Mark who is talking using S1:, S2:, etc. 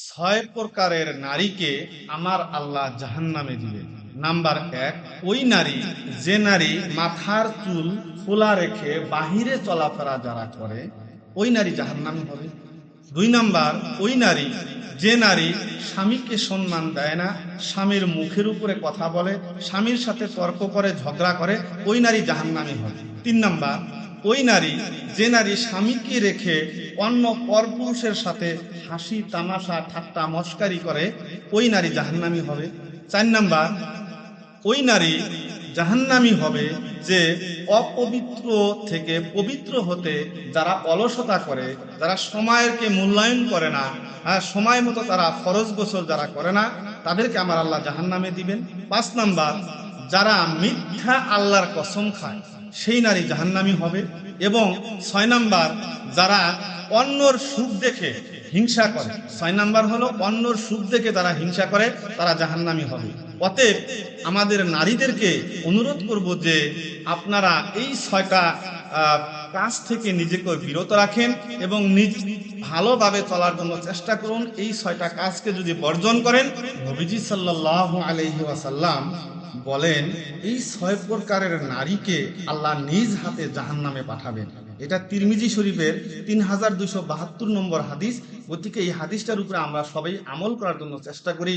S1: ছয় প্রকারের নারীকে আমার আল্লাহ জাহান্নামে দিবে নাম্বার এক, ওই নারী, যে নারী মাথার চুল খোলা রেখে বাহিরে চলাফেরা যারা করে, ওই নারী জাহান্নামে হবে। দুই নাম্বার, ওই নারী, যে নারী স্বামীকে সম্মান দেয় না, স্বামীর মুখের উপরে কথা বলে, স্বামীর সাথে তর্ক করে, ঝগড়া করে, ওই নারী জাহান্নামী হবে। তিন নাম্বার ওই নারী, যে নারী স্বামীকে রেখে অন্য পরপুরুষের সাথে হাসি, তামাশা, ঠাট্টা, মস্কারি করে, ওই নারী জাহান্নামি হবে। চার নাম্বার, ওই নারী জাহান্নামি হবে যে অপবিত্র থেকে পবিত্র হতে যারা অলসতা করে, যারা সময়েরকে মূল্যায়ন করে না সময় মতো তারা ফরজ গোসল যারা করে না, তাদেরকে আমার আল্লাহ জাহান্নামে দিবেন। পাঁচ নাম্বার, যারা মিথ্যা আল্লাহর কসম খায় সেই নারী জাহান্নামী হবে এবং ছয় নাম্বার যারা অন্যর সুখ দেখে হিংসা করে, ছয় নাম্বার হলো অন্যর সুখ দেখে তারা হিংসা করে, তারা জাহান্নামী হবে। অতএব আমাদের নারীদেরকে অনুরোধ করব যে আপনারা এই ছয়টা কাজ থেকে নিজেকে বিরত রাখেন এবং নিজ ভালোভাবে চলার জন্য চেষ্টা করুন। এই ছয়টা কাজকে যদি বর্জন করেন, নবীজি সাল্লাহ আলহি ওয়াসাল্লাম বলেন, এই ছয় প্রকারের নারীকে আল্লাহ নিজ হাতে জাহান্নামে পাঠাবেন। এটা তিরমিজি শরীফের তিন হাজার দুইশো বাহাত্তর নম্বর হাদিস। গতিকে এই হাদিসটার উপরে আমরা সবাই আমল করার জন্য চেষ্টা করি।